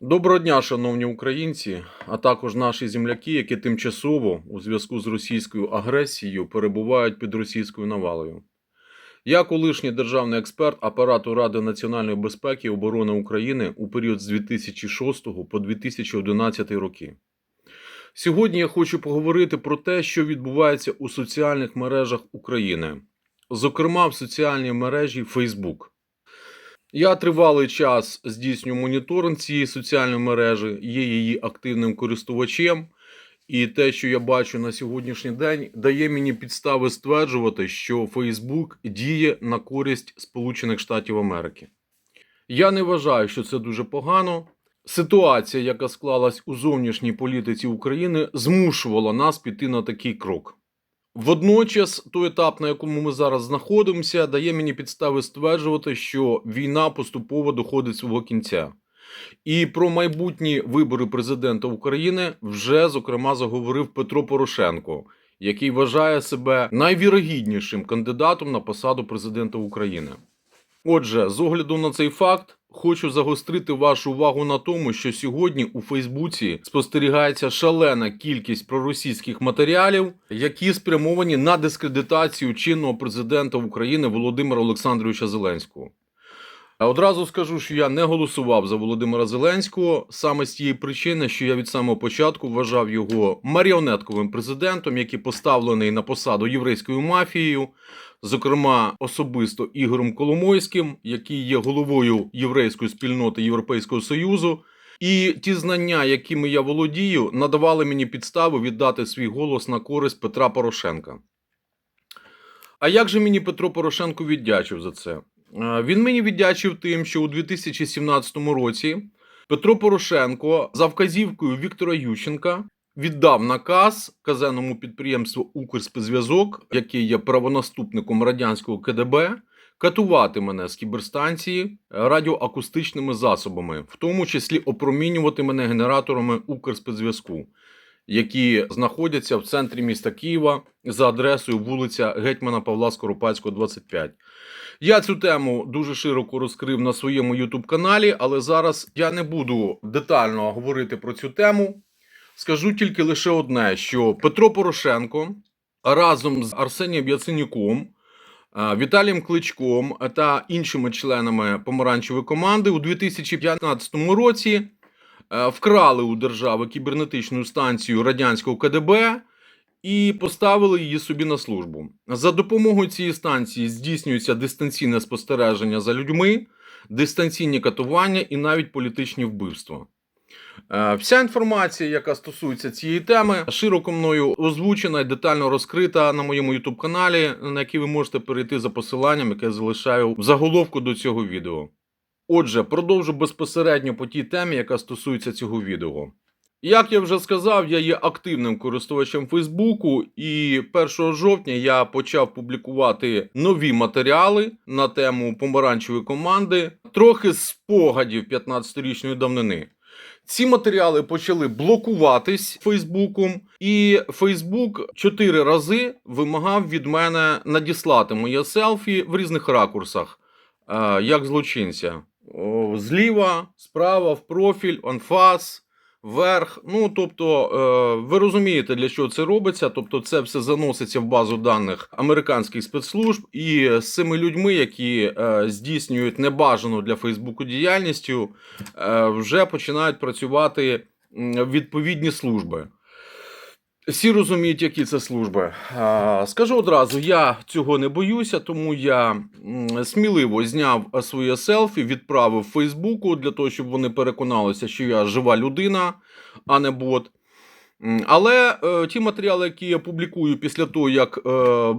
Доброго дня, шановні українці, а також наші земляки, які тимчасово у зв'язку з російською агресією перебувають під російською навалою. Я колишній державний експерт апарату Ради національної безпеки і оборони України у період з 2006 по 2011 роки. Сьогодні я хочу поговорити про те, що відбувається у соціальних мережах України, зокрема в соціальній мережі Facebook. Я тривалий час здійснюю моніторинг цієї соціальної мережі, є її активним користувачем, і те, що я бачу на сьогоднішній день, дає мені підстави стверджувати, що Facebook діє на користь Сполучених Штатів Америки. Я не вважаю, що це дуже погано. Ситуація, яка склалась у зовнішній політиці України, змушувала нас піти на такий крок. Водночас, той етап, на якому ми зараз знаходимося, дає мені підстави стверджувати, що війна поступово доходить свого кінця. І про майбутні вибори президента України вже зокрема заговорив Петро Порошенко, який вважає себе найвірогіднішим кандидатом на посаду президента України. Отже, з огляду на цей факт, хочу загострити вашу увагу на тому, що сьогодні у Фейсбуці спостерігається шалена кількість проросійських матеріалів, які спрямовані на дискредитацію чинного президента України Володимира Олександровича Зеленського. Одразу скажу, що я не голосував за Володимира Зеленського саме з тієї причини, що я від самого початку вважав його маріонетковим президентом, який поставлений на посаду єврейською мафією, зокрема особисто Ігорем Коломойським, який є головою єврейської спільноти Європейського Союзу. І ті знання, якими я володію, надавали мені підстави віддати свій голос на користь Петра Порошенка. А як же мені Петро Порошенко віддячив за це? Е, Він мені віддячив тим, що у 2017 році Петро Порошенко за вказівкою Віктора Ющенка віддав наказ казенному підприємству Укрспецзв'язок, який є правонаступником радянського КДБ, катувати мене з кіберстанції радіоакустичними засобами, в тому числі опромінювати мене генераторами Укрспецзв'язку, які знаходяться в центрі міста Києва за адресою вулиця Гетьмана Павла Скоропадського, 25. Я цю тему дуже широко розкрив на своєму youtube каналі, але зараз я не буду детально говорити про цю тему. Скажу тільки лише одне: що Петро Порошенко разом з Арсенієм Яценюком, е, Віталієм Кличком та іншими членами помаранчевої команди у 2015 році е, вкрали у держави кібернетичну станцію радянського КДБ і поставили її собі на службу. За допомогою цієї станції здійснюється дистанційне спостереження за людьми, дистанційні катування і навіть політичні вбивства. Е, Вся інформація, яка стосується цієї теми, широко мною озвучена і детально розкрита на моєму youtube каналі, на який ви можете перейти за посиланням, яке я залишаю в заголовку до цього відео. Отже, продовжу безпосередньо по тій темі, яка стосується цього відео. Як я вже сказав, я є активним користувачем Фейсбуку, і 1 жовтня я почав публікувати нові матеріали на тему помаранчевої команди, трохи спогадів 15-річної давнини. Ці матеріали почали блокуватись Фейсбуком, і Фейсбук чотири рази вимагав від мене надіслати моє селфі в різних ракурсах, е, як злочинця. Зліва, справа, в профіль, анфас, вверх. Ну, тобто, е, ви розумієте, для чого це робиться. Тобто, це все заноситься в базу даних американських спецслужб, і з цими людьми, які е, здійснюють небажану для Фейсбуку діяльністю, е, вже починають працювати відповідні служби. Всі розуміють, які це служби. Скажу одразу, я цього не боюся, тому я сміливо зняв своє селфі, відправив Фейсбуку для того, щоб вони переконалися, що я жива людина, а не бот. Але е, ті матеріали, які я публікую після того, як е,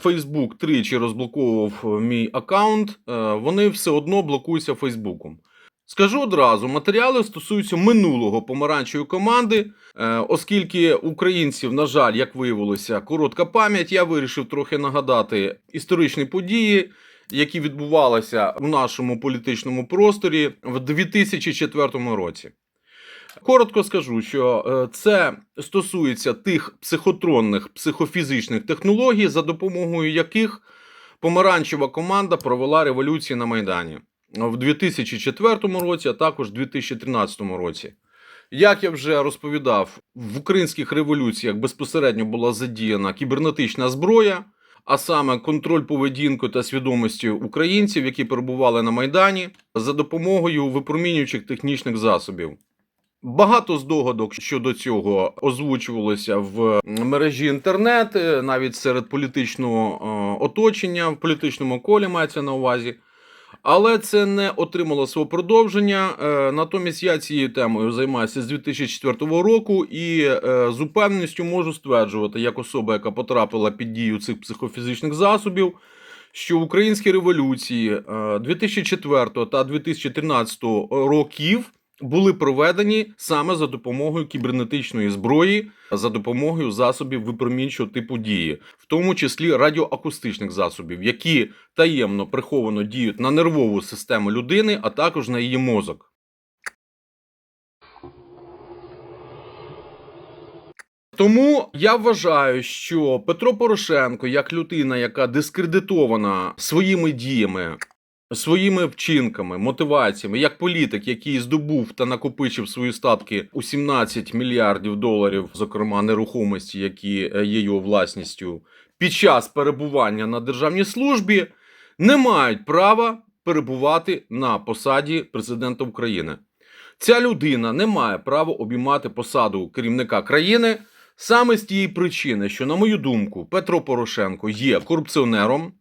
Фейсбук тричі розблоковував мій аккаунт, е, вони все одно блокуються Фейсбуком. Скажу одразу, матеріали стосуються минулого помаранчевої команди, е, оскільки українців, на жаль, як виявилося, коротка пам'ять, я вирішив трохи нагадати історичні події, які відбувалися в нашому політичному просторі в 2004 році. Коротко скажу, що е, це стосується тих психотронних психофізичних технологій, за допомогою яких помаранчева команда провела революцію на Майдані. В 2004 році, а також в 2013 році. Як я вже розповідав, в українських революціях безпосередньо була задіяна кібернетична зброя, а саме контроль поведінкою та свідомості українців, які перебували на Майдані, за допомогою випромінюючих технічних засобів. Багато здогадок щодо цього озвучувалося в мережі інтернет, е, навіть серед політичного е, оточення, в політичному колі мається на увазі. Але це не отримало свого продовження. Е, Натомість я цією темою займаюся з 2004 року і е, з упевненістю можу стверджувати, як особа, яка потрапила під дію цих психофізичних засобів, що українські революції е, 2004 та 2013 років були проведені саме за допомогою кібернетичної зброї, за допомогою засобів випромінчого типу дії, в тому числі радіоакустичних засобів, які таємно приховано діють на нервову систему людини, а також на її мозок. Тому я вважаю, що Петро Порошенко, як людина, яка дискредитована своїми діями, своїми вчинками, мотиваціями, як політик, який здобув та накопичив свої статки у 17 мільярдів доларів, зокрема нерухомості, які е, є його власністю, під час перебування на державній службі, не мають права перебувати на посаді президента України. Ця людина не має права обіймати посаду керівника країни саме з тієї причини, що, на мою думку, Петро Порошенко є корупціонером.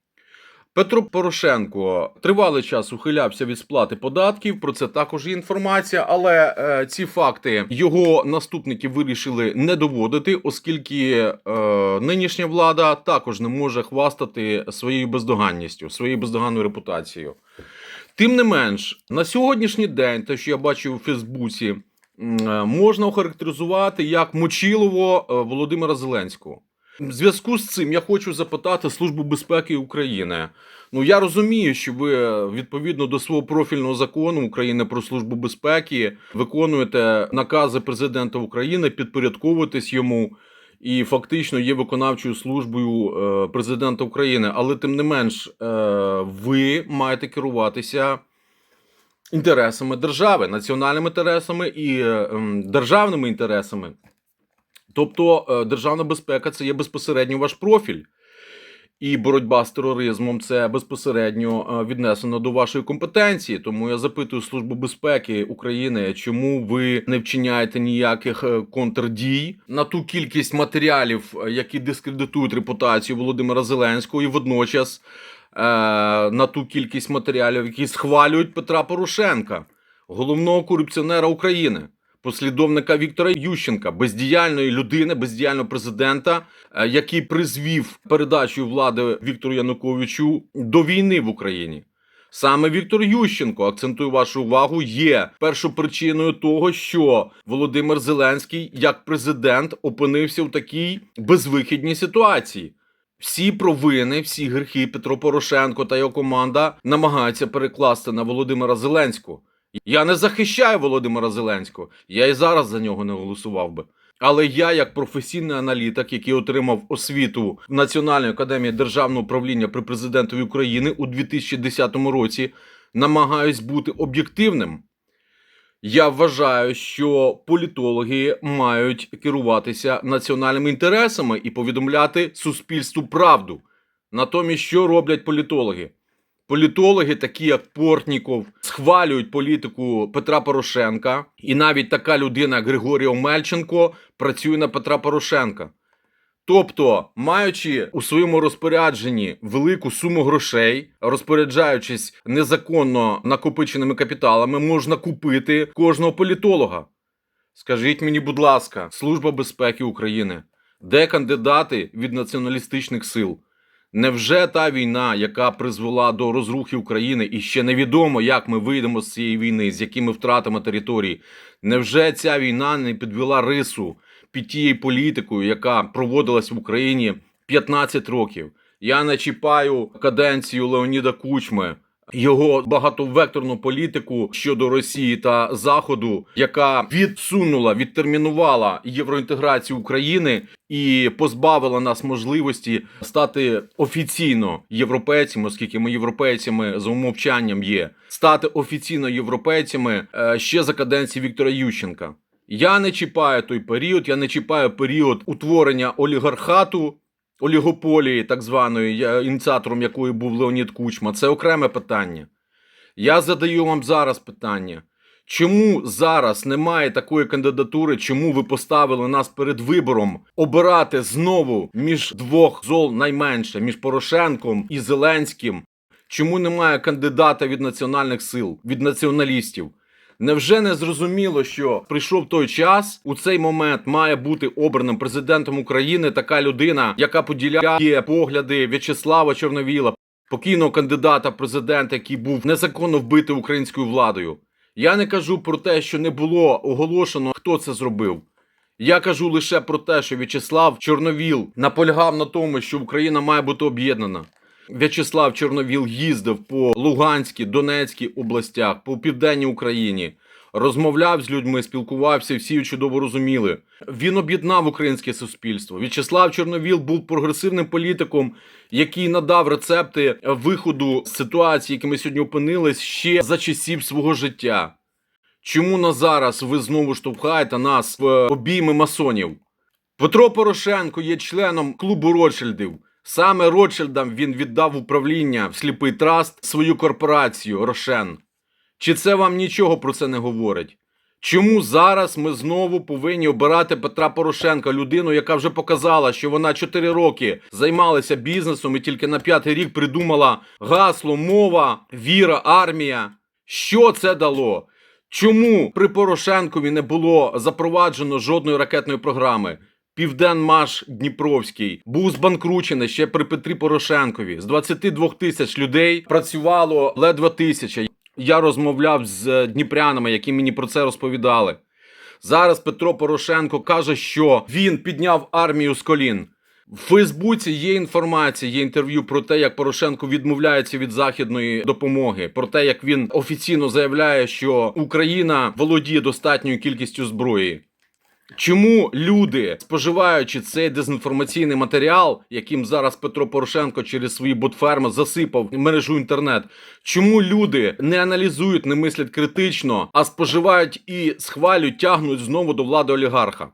Петро Порошенко тривалий час ухилявся від сплати податків. Про це також є інформація, але е, ці факти його наступники вирішили не доводити, оскільки е, нинішня влада також не може хвастати своєю бездоганністю, своєю бездоганною репутацією. Тим не менш, на сьогоднішній день, те, що я бачив у Фейсбуці, е, можна охарактеризувати як Мочилово е, Володимира Зеленського. В зв'язку з цим я хочу запитати Службу безпеки України. Ну я розумію, що ви відповідно до свого профільного закону України про службу безпеки виконуєте накази президента України, підпорядковуєтесь йому і фактично є виконавчою службою е, президента України. Але тим не менш, е, ви маєте керуватися інтересами держави, національними інтересами і ем, державними інтересами. Тобто е, державна безпека це є безпосередньо ваш профіль. І боротьба з тероризмом це безпосередньо е, віднесено до вашої компетенції. Тому я запитую Службу безпеки України, чому ви не вчиняєте ніяких е, контрдій на ту кількість матеріалів, які дискредитують репутацію Володимира Зеленського, і водночас е, на ту кількість матеріалів, які схвалюють Петра Порошенка, головного корупціонера України послідовника Віктора Ющенка, бездіяльної людини, бездіяльного президента, е, який призвів передачу влади Віктору Януковичу до війни в Україні. Саме Віктор Ющенко, акцентую вашу увагу, є першопричиною того, що Володимир Зеленський як президент опинився в такій безвихідній ситуації. Всі провини, всі гріхи Петро Порошенко та його команда намагаються перекласти на Володимира Зеленського. Я не захищаю Володимира Зеленського. Я і зараз за нього не голосував би. Але я, як професійний аналітик, який отримав освіту в Національній академії державного управління при президентові України у 2010 році, намагаюсь бути об'єктивним. Я вважаю, що політологи мають керуватися національними інтересами і повідомляти суспільству правду. Натомість, що роблять політологи? Політологи, такі як Портніков, схвалюють політику Петра Порошенка, і навіть така людина, як Григорій Омельченко, працює на Петра Порошенка. Тобто, маючи у своєму розпорядженні велику суму грошей, розпоряджаючись незаконно накопиченими капіталами, можна купити кожного політолога. Скажіть мені, будь ласка, Служба безпеки України, де кандидати від націоналістичних сил? Невже та війна, яка призвела до розрухи України, і ще невідомо, як ми вийдемо з цієї війни, з якими втратами території, невже ця війна не підвела рису під тією політикою, яка проводилась в Україні 15 років? Я начіпаю каденцію Леоніда Кучми, його багатовекторну політику щодо Росії та Заходу, яка відсунула, відтермінувала євроінтеграцію України і позбавила нас можливості стати офіційно європейцями, оскільки ми європейцями за умовчанням є, стати офіційно європейцями е, ще за каденції Віктора Ющенка. Я не чіпаю той період, я не чіпаю період утворення олігархату, олігополії, так званої, ініціатором якої був Леонід Кучма. Це окреме питання. Я задаю вам зараз питання. Чому зараз немає такої кандидатури? Чому ви поставили нас перед вибором обирати знову між двох зол найменше, між Порошенком і Зеленським? Чому немає кандидата від національних сил, від націоналістів? Невже не зрозуміло, що прийшов той час, у цей момент має бути обраним президентом України така людина, яка поділяє погляди В'ячеслава Чорновіла, покійного кандидата в президента, який був незаконно вбитий українською владою. Я не кажу про те, що не було оголошено, хто це зробив. Я кажу лише про те, що В'ячеслав Чорновіл наполягав на тому, що Україна має бути об'єднана. В'ячеслав Чорновіл їздив по Луганській, Донецькій областях, по південній Україні, розмовляв з людьми, спілкувався, всі чудово розуміли. Він об'єднав українське суспільство. В'ячеслав Чорновіл був прогресивним політиком, який надав рецепти виходу з ситуації, які ми сьогодні опинились ще за часів свого життя. Чому на зараз ви знову штовхаєте нас в обійми масонів? Петро Порошенко є членом клубу Ротшильдів. Саме Ротшильдам він віддав управління в сліпий траст свою корпорацію Рошен. Чи це вам нічого про це не говорить? Чому зараз ми знову повинні обирати Петра Порошенка, людину, яка вже показала, що вона 4 роки займалася бізнесом і тільки на п'ятий рік придумала гасло, мова, віра, армія? Що це дало? Чому при Порошенкові не було запроваджено жодної ракетної програми? Південмаш Дніпровський був збанкручений ще при Петрі Порошенкові. З 22 тисяч людей працювало ледве тисяча. Я розмовляв з дніпрянами, які мені про це розповідали. Зараз Петро Порошенко каже, що він підняв армію з колін. В Фейсбуці є інформація, є інтерв'ю про те, як Порошенко відмовляється від західної допомоги, про те, як він офіційно заявляє, що Україна володіє достатньою кількістю зброї. Чому люди, споживаючи цей дезінформаційний матеріал, яким зараз Петро Порошенко через свої ботферми засипав мережу інтернет, чому люди не аналізують, не мислять критично, а споживають і схвалюють, тягнуть знову до влади олігарха?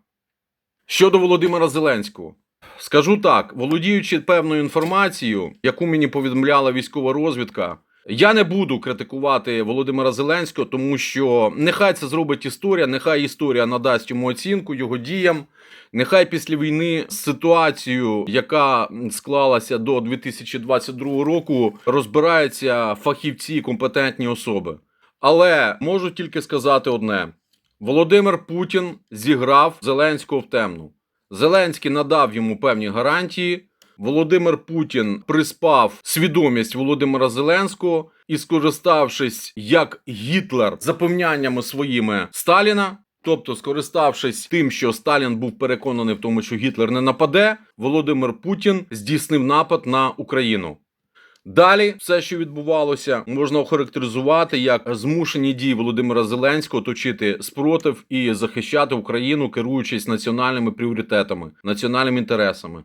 Щодо Володимира Зеленського. Скажу так, володіючи певною інформацією, яку мені повідомляла військова розвідка, я не буду критикувати Володимира Зеленського, тому що нехай це зробить історія, нехай історія надасть йому оцінку його діям. Нехай після війни з ситуацією, яка склалася до 2022 року, розбираються фахівці, компетентні особи. Але можу тільки сказати одне: Володимир Путін зіграв Зеленського в темну. Зеленський надав йому певні гарантії. Володимир Путін приспав свідомість Володимира Зеленського і, скориставшись як Гітлер запевняннями своїми Сталіна, тобто скориставшись тим, що Сталін був переконаний в тому, що Гітлер не нападе, Володимир Путін здійснив напад на Україну. Далі все, що відбувалося, можна охарактеризувати як змушені дії Володимира Зеленського точити спротив і захищати Україну, керуючись національними пріоритетами, національними інтересами.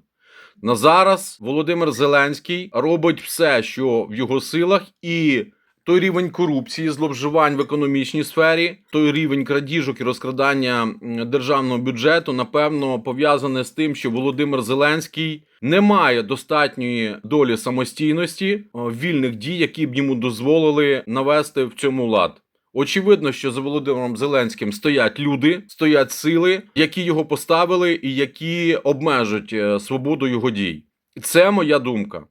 На зараз Володимир Зеленський робить все, що в його силах, і той рівень корупції, зловживань в економічній сфері, той рівень крадіжок і розкрадання державного бюджету, напевно, пов'язане з тим, що Володимир Зеленський не має достатньої долі самостійності вільних дій, які б йому дозволили навести в цьому лад. Очевидно, що за Володимиром Зеленським стоять люди, стоять сили, які його поставили і які обмежують е, свободу його дій. Це моя думка.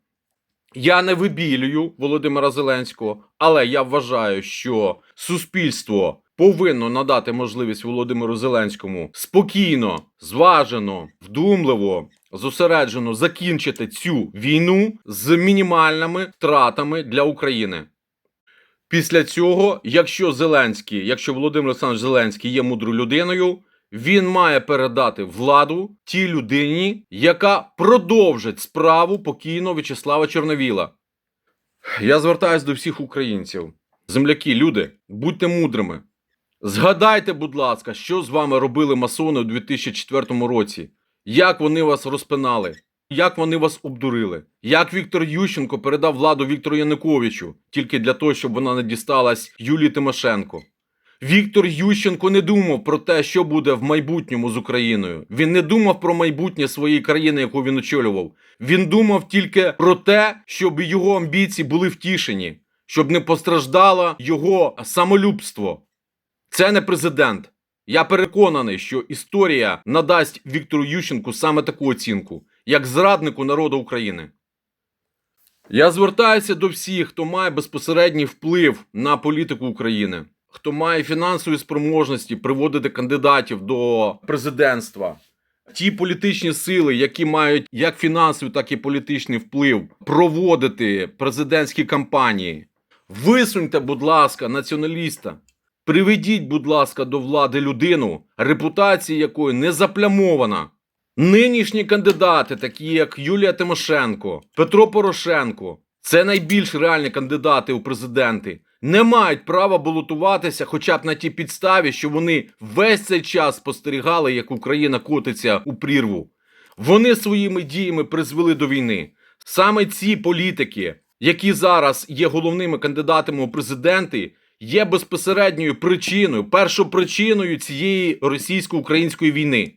Я не вибілюю Володимира Зеленського, але я вважаю, що суспільство повинно надати можливість Володимиру Зеленському спокійно, зважено, вдумливо, зосереджено закінчити цю війну з мінімальними втратами для України. Після цього, якщо Зеленський, якщо Володимир Олександрович Зеленський є мудрою людиною, він має передати владу тій людині, яка продовжить справу покійного В'ячеслава Чорновіла. Я звертаюсь до всіх українців. Земляки, люди, будьте мудрими. Згадайте, будь ласка, що з вами робили масони у 2004 році, як вони вас розпинали, як вони вас обдурили, як Віктор Ющенко передав владу Віктору Януковичу тільки для того, щоб вона не дісталась Юлії Тимошенко. Віктор Ющенко не думав про те, що буде в майбутньому з Україною. Він не думав про майбутнє своєї країни, яку він очолював. Він думав тільки про те, щоб його амбіції були втішені, щоб не постраждало його самолюбство. Це не президент. Я переконаний, що історія надасть Віктору Ющенку саме таку оцінку, як зраднику народу України. Я звертаюся до всіх, хто має безпосередній вплив на політику України, хто має фінансові спроможності приводити кандидатів до президентства. Ті політичні сили, які мають як фінансовий, так і політичний вплив, проводити президентські кампанії. Висуньте, будь ласка, націоналіста. Приведіть, будь ласка, до влади людину, репутація якої не заплямована. Нинішні кандидати, такі як Юлія Тимошенко, Петро Порошенко, це найбільш реальні кандидати у президенти, не мають права балотуватися хоча б на тій підставі, що вони весь цей час спостерігали, як Україна котиться у прірву. Вони своїми діями призвели до війни. Саме ці політики, які зараз є головними кандидатами у президенти, є безпосередньою причиною, першопричиною цієї російсько-української війни.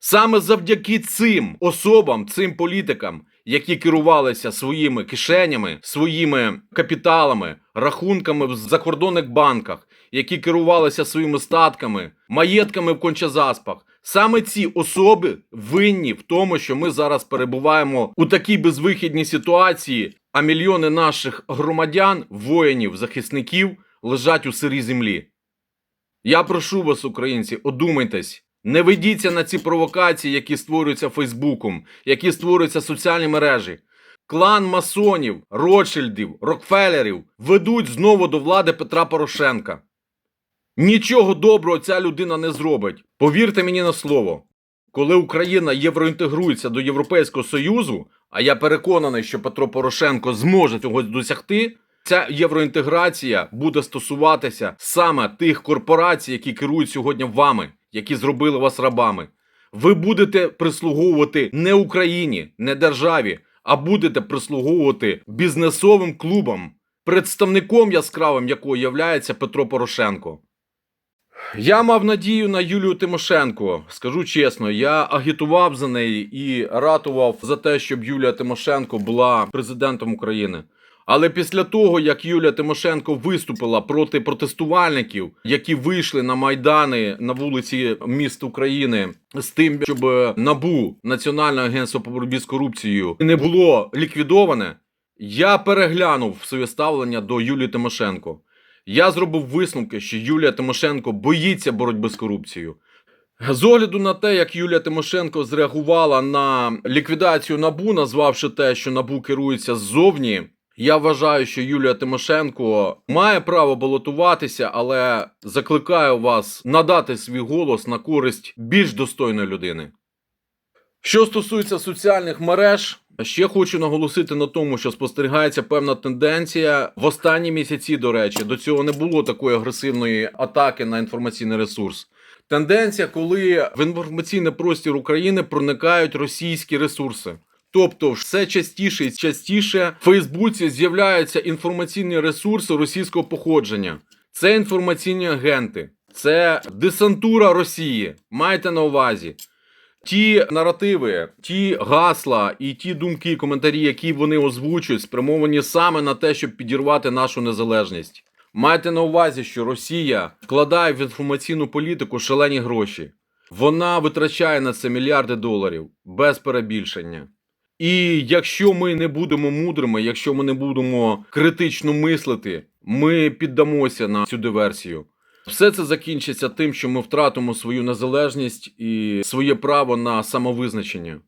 Саме завдяки цим особам, цим політикам, які керувалися своїми кишенями, своїми капіталами, рахунками в закордонних банках, які керувалися своїми статками, маєтками в кончазаспах. Саме ці особи винні в тому, що ми зараз перебуваємо у такій безвихідній ситуації, а мільйони наших громадян, воїнів, захисників лежать у сирій землі. Я прошу вас, українці, одумайтесь. Не ведіться на ці провокації, які створюються Фейсбуком, які створюються соціальні мережі. Клан масонів, Ротшильдів, Рокфеллерів ведуть знову до влади Петра Порошенка. Нічого доброго ця людина не зробить. Повірте мені на слово. Коли Україна євроінтегрується до Європейського Союзу, а я переконаний, що Петро Порошенко зможе цього досягти, ця євроінтеграція буде стосуватися саме тих корпорацій, які керують сьогодні вами, які зробили вас рабами. Ви будете прислуговувати не Україні, не державі, а будете прислуговувати бізнесовим клубам, представником яскравим якого являється Петро Порошенко. Я мав надію на Юлію Тимошенко. Скажу чесно, я агітував за неї і ратував за те, щоб Юлія Тимошенко була президентом України. Але після того, як Юлія Тимошенко виступила проти протестувальників, які вийшли на майдани на вулиці міст України з тим, щоб набу Національне агентство по боротьбі з корупцією не було ліквідоване, я переглянув своє ставлення до Юлії Тимошенко. Я зробив висновки, що Юлія Тимошенко боїться боротьби з корупцією. З огляду на те, як Юлія Тимошенко зреагувала на ліквідацію набу, назвавши те, що набу керується ззовні. Я вважаю, що Юлія Тимошенко має право балотуватися, але закликаю вас надати свій голос на користь більш достойної людини. Що стосується соціальних мереж, ще хочу наголосити на тому, що спостерігається певна тенденція в останні місяці. До речі, до цього не було такої агресивної атаки на інформаційний ресурс. Тенденція, коли в інформаційний простір України проникають російські ресурси. Тобто, все частіше і частіше в Фейсбуці з'являються інформаційні ресурси російського походження. Це інформаційні агенти, це десантура Росії. Майте на увазі. Ті наративи, ті гасла і ті думки, коментарі, які вони озвучують, спрямовані саме на те, щоб підірвати нашу незалежність. Майте на увазі, що Росія вкладає в інформаційну політику шалені гроші. Вона витрачає на це мільярди доларів без перебільшення. І якщо ми не будемо мудрими, якщо ми не будемо критично мислити, ми піддамося на цю диверсію. Все це закінчиться тим, що ми втратимо свою незалежність і своє право на самовизначення.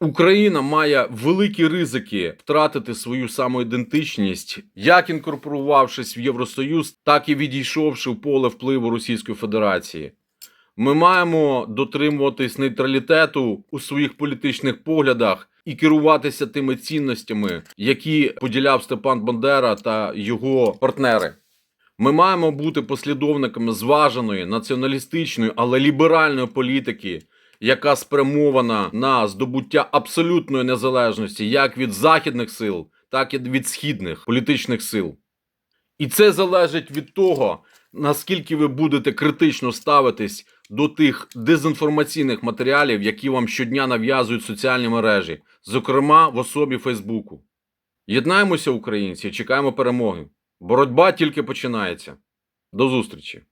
Україна має великі ризики втратити свою самоідентичність, як інкорпорувавшись в Євросоюз, так і відійшовши в поле впливу Російської Федерації. Ми маємо дотримуватись нейтралітету у своїх політичних поглядах і керуватися тими цінностями, які поділяв Степан Бандера та його партнери. Ми маємо бути послідовниками зваженої, націоналістичної, але ліберальної політики, яка спрямована на здобуття абсолютної незалежності як від західних сил, так і від східних політичних сил. І це залежить від того, наскільки ви будете критично ставитись до тих дезінформаційних матеріалів, які вам щодня нав'язують соціальні мережі, зокрема в особі Фейсбуку. Єднаємося, українці, чекаємо перемоги. Боротьба тільки починається. До зустрічі!